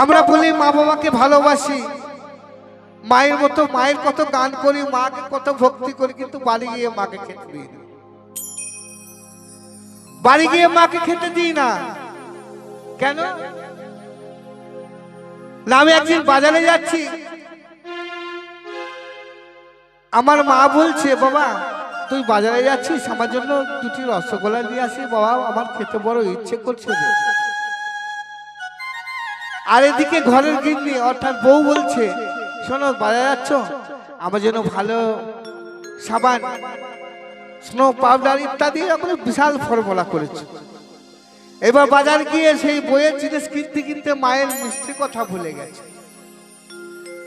আমরা বলি মা বাবাকে ভালোবাসি। মায়ের মতো, মায়ের কত গান করি, মাকে কত ভক্তি করি, কিন্তু বাড়ি গিয়ে মাকে খেতে দিই না। বাড়ি গিয়ে মাকে খেতে দিই না। কেন? না, আমি একদিন বাজারে যাচ্ছি। আমার মা বলছে, বাবা, তুই বাজারে যাচ্ছিস? আমার জন্য দুটি রসগোল্লা নিয়ে আসি বাবা, আমার খেতে বড় ইচ্ছে করছে আর এদিকে ঘরের গিন্নি অর্থাৎ বউ বলছে, শোনো, বাজারে যাচ্ছ? আমার জন্য ভালো সাবান, স্নো পাউডার ইত্যাদি এখন বিশাল ফর্মুলা করেছে। এবার বাজার গিয়ে সেই বইয়ের জিনিস কিনতে কিনতে মায়ের মিষ্টি কথা ভুলে গেছে।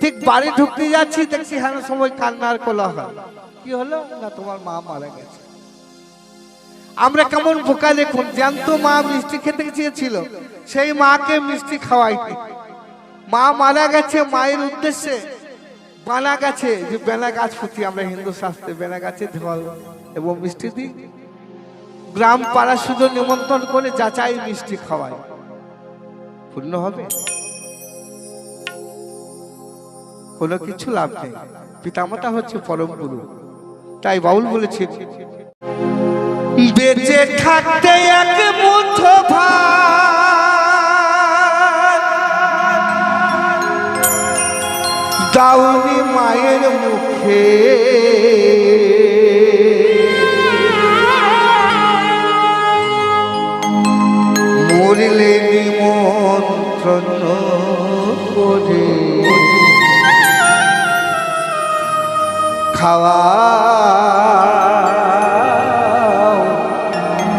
ঠিক বাড়ি ঢুকতে যাচ্ছি, দেখছি হ্যাঁ সময় কান্নার কোলা হয় কি হলো? না, তোমার মা মারা গেছে। আমরা কেমন বোকা দেখুন, জ্যান্ত মা মিষ্টি খেতে চেয়েছিল, সেই মাকে মিষ্টি খাওয়াইনি মা মারা গেছে মায়ের উদ্দেশ্যে বানা গেছে, যে বেলা গাছ ফুটি আমরা হিন্দু শাস্ত্রে বেনা গাছে ঢল এবং মিষ্টি দিই। গ্রাম পাড়া শুধু নিমন্ত্রণ করে যাচাই মিষ্টি খাওয়াই। পূর্ণ হবে? কোনো কিছু লাভ নেই। পিতামাতা হচ্ছে পরম গুরু। তাই বাউল বলেছে বেঁচে থাকতে এক মুঠো ভাত। দাউনি মায়ের মুখে। মরলে করে। খাওয়া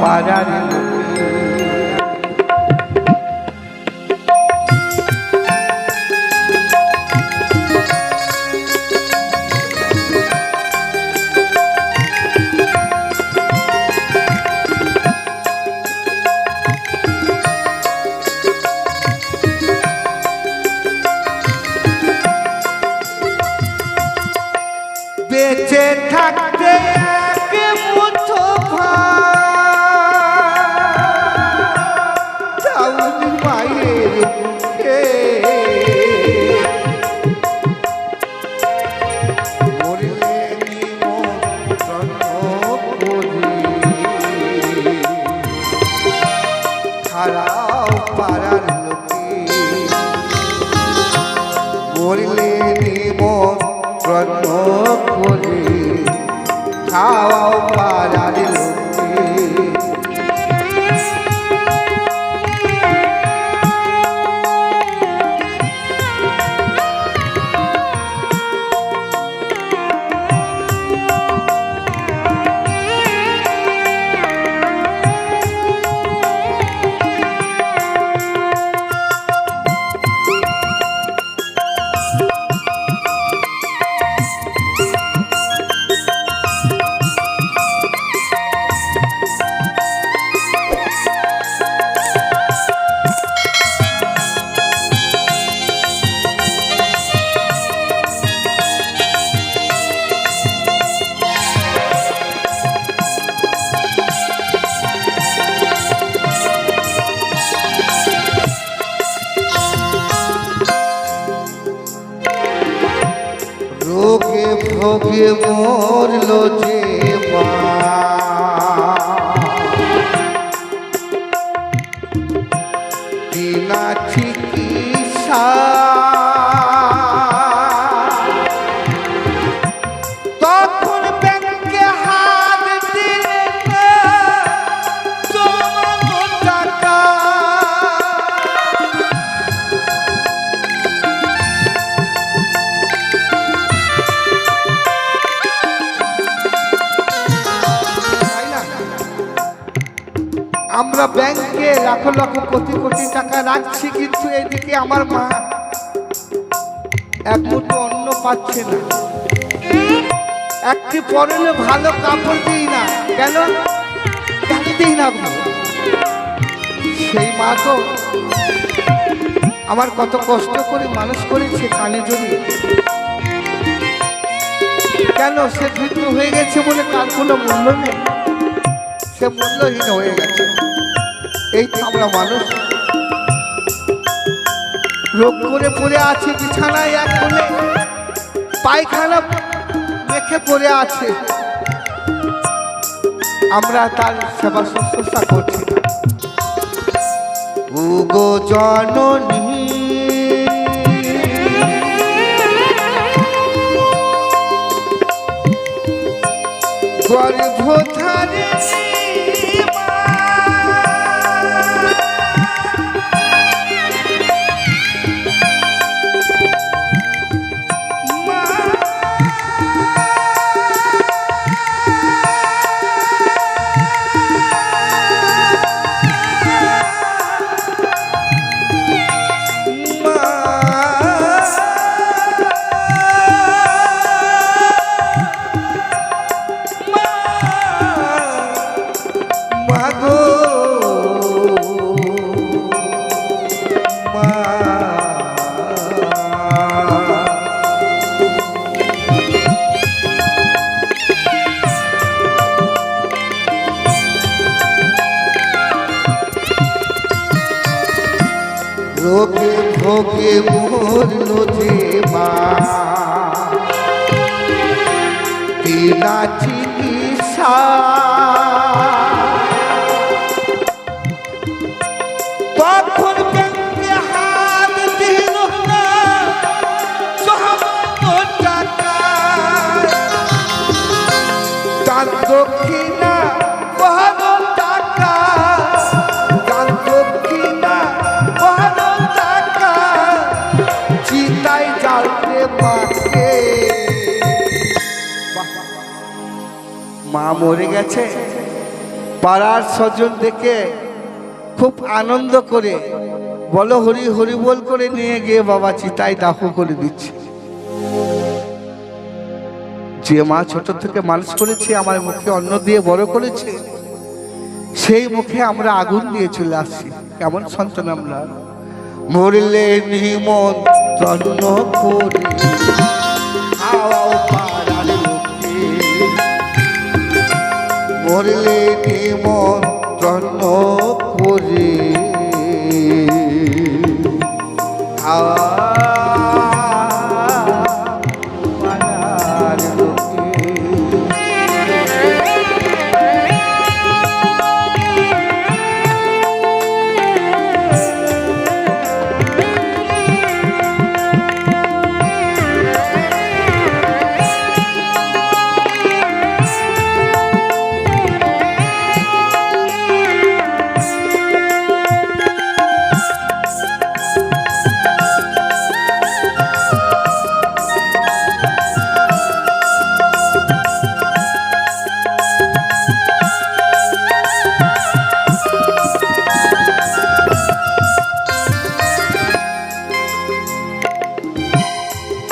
পাড়ার লোকে। বেঁচে থাকতে এক মুঠো ভাত ভোগে মরল যে ব্যাংকে লাখ লাখ কোটি কোটি টাকা রাখছি, কিন্তু এদিকে আমার মা এক মুঠো অন্ন পাচ্ছে না। একটি পরনে ভালো কাপড় দিই না। কেন? দিই না সেই মা তো আমার কত কষ্ট করে মানুষ করেছে কানে জড়িয়ে। কেন সে বৃদ্ধ হয়ে গেছে বলে তার কোনো মূল্য নেই? সে মূল্যহীন হয়ে গেছে। এই তো আমরা মানুষ। রোগ করে পড়ে আছে বিছানায় এক কোণে পায়খানা রেখে পড়ে আছে। আমরা তার সেবা শুশ্রূষা করছি। উগো জননী গর্ভধারে রোগে ভোগে মরল যে মা। বিনা মরে গেছে। পাড়ার স্বজন দেখে খুব আনন্দ করে, বলো হরি হরি বল করে নিয়ে গিয়ে বাবা চিতায় দাহ করে দিচ্ছে। যে মা ছোট থেকে মানুষ করেছে আমার মুখে অন্ন দিয়ে বড় করেছে, সেই মুখে আমরা আগুন দিয়ে চলে আসছি। কেমন সন্তান আমরা। মরলে নিমন তন্ন করে। মরলে নিমন তন্ন করে। হাওয়া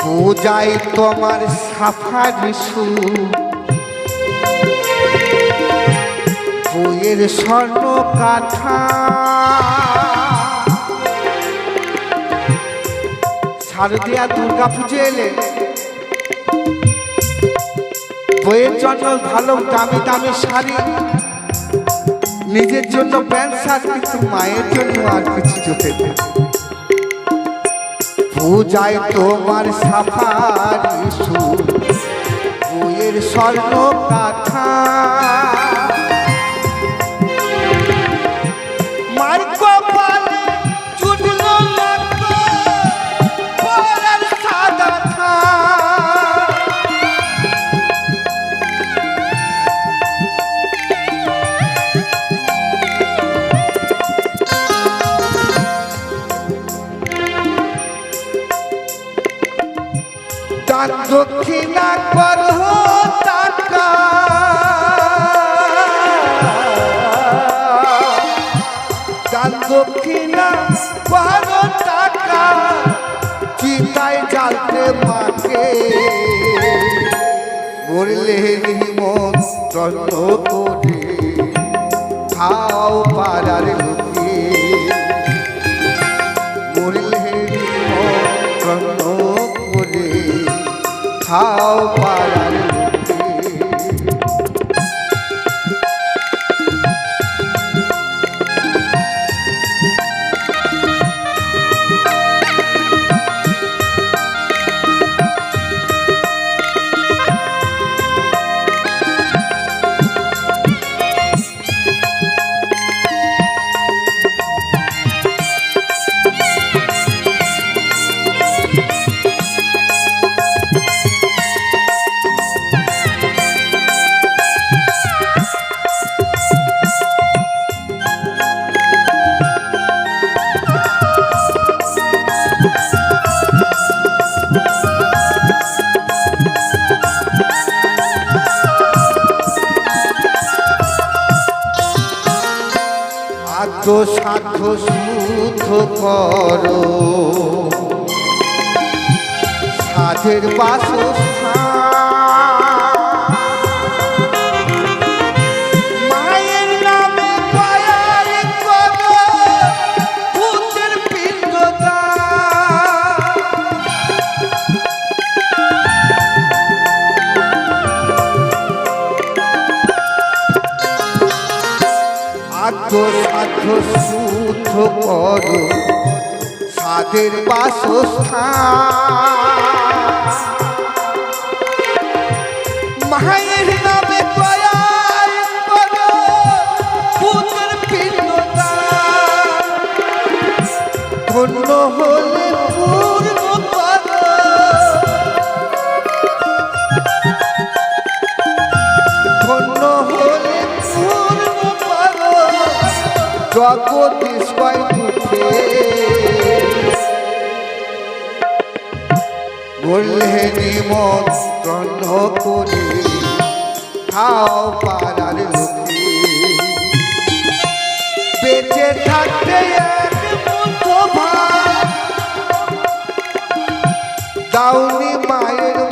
পূজায় তোমার সাফারি সুর বইয়ের স্বর্ণ কাঠা শারদিয়া দুর্গা পুজো এলে। বইয়ের জন্য ভালো দামি দামি শাড়ি। নিজের জন্য প্যান্ট শার্ট কিন্তু মায়ের জন্য আর কিছু জোটে। পূজায় তোমার সাফারি সুর বইয়ের স্বর্ণ কাঠা দক্ষিণা কর টাকা তার দক্ষিণা কর টাকা চিতায় জ্বালতে মাকে মন তন্ন করে খাও পাড়ার খাও পাড়ার শুদ্ধ করো। সাধের বাসস্থান শুদ্ধ কর। সাধের বাসস্থান। মায়ের নামে জগদীশ্বয় উঠে বললে নিমন্ত্রণ করে খাও পাড়ার লোকে বেঁচে থাকতে দাউনি মায়ের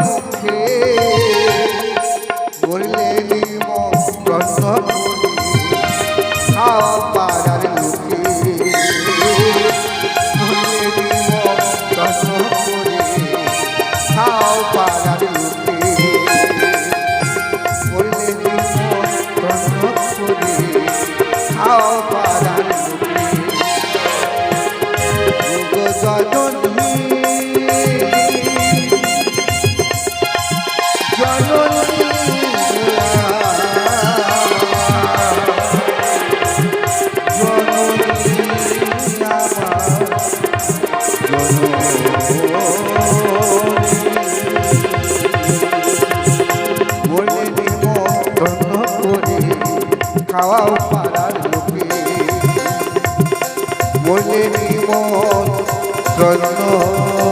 খাওয়াও পাড়ার লোকে বলে নিমন্ত্রণ